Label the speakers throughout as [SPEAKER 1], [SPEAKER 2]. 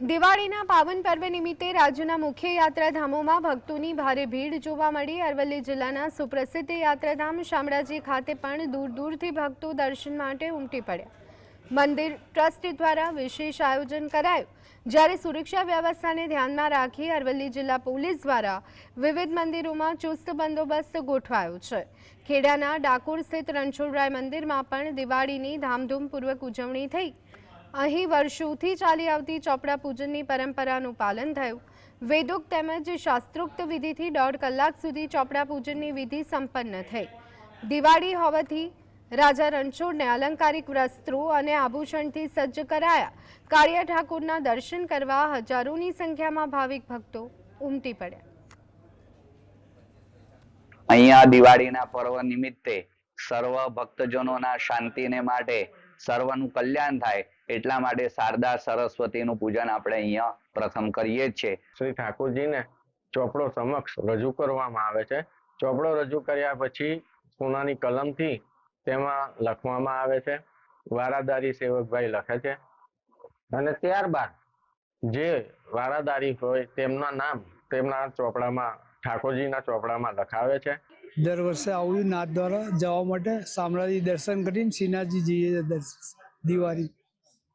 [SPEAKER 1] દિવાળીના પાવન પર્વ નિમિત્તે રાજ્યના મુખ્ય યાત્રાધામોમાં ભક્તોની ભારે ભીડ જોવા મળી. અરવલ્લી જિલ્લાના સુપ્રસિદ્ધ યાત્રાધામ શામળાજી ખાતે પણ દૂર દૂરથી ભક્તો દર્શન માટે ઉમટી પડ્યા. મંદિર ટ્રસ્ટ દ્વારા વિશેષ આયોજન કરાયું. જ્યારે સુરક્ષા વ્યવસ્થાને ધ્યાનમાં રાખી અરવલ્લી જિલ્લા પોલીસ દ્વારા વિવિધ મંદિરોમાં ચુસ્ત બંદોબસ્ત ગોઠવાયો છે. ખેડાના ડાકોર સ્થિત રણછોડરાય મંદિરમાં પણ દિવાળીની ધામધૂમપૂર્વક ઉજવણી થઈ. અહીં વર્ષોથી ચાલી આવતી ચોપડા પૂજનની પરંપરાનું પાલન થયું. વેદોક તેમજ શાસ્ત્રોક્ત વિધિથી દોઢ કલાક સુધી ચોપડા પૂજનની વિધિ સંપન્ન થઈ. દિવાળી હોવાથી રાજા રણછોડને અલંકારિક વસ્ત્રો અને આભૂષણથી સજ્જ કરાયા. કાળિયા ઠાકોરના દર્શન કરવા હજારોની સંખ્યામાં ભાવિક ભક્તો ઉમટી પડ્યા.
[SPEAKER 2] અહીંયા દિવાળીના પર્વ નિમિત્તે સર્વ ભક્તજનોના શાંતિને માટે સર્વનું કલ્યાણ થાય એટલા માટે શારદા સરસ્વતીનું પૂજન આપણે અહીંયા પ્રથમ કરીએ જ છે
[SPEAKER 3] શ્રી ઠાકોરજીને ચોપડો સમક્ષ રજૂ કરવામાં આવે છે. ચોપડો રજૂ કર્યા પછી સોનાની કલમથી તેમાં લખવામાં આવે છે. વારાદારી સેવકભાઈ લખે છે. અને ત્યારબાદ જે વારાદારી હોય તેમના નામ તેમના ચોપડામાં ઠાકોરજીના ચોપડામાં લખાવે છે.
[SPEAKER 4] દર વર્ષે આવું નાથ દ્વારા જવા માટે શામળાજી દર્શન કરીને શ્રીનાથજી જઈએ દિવાળી.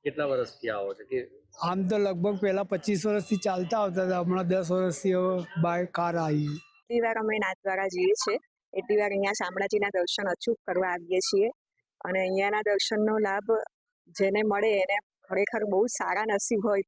[SPEAKER 5] કેટલા વર્ષથી આવો છો? કે
[SPEAKER 4] આમ તો લગભગ પહેલા પચીસ વર્ષથી ચાલતા આવતા હતા હમણાં દસ વર્ષથી બાય કાર આવી.
[SPEAKER 6] એટલી વાર અમે નાથ દ્વારા જઈએ છીએ. એટલી વાર અહીંયા શામળાજીના દર્શન અચૂક કરવા આવીએ છીએ. અને અહીંયાના દર્શનનો લાભ જેને મળે એને ખરેખર બહુ સારા નસીબ હોય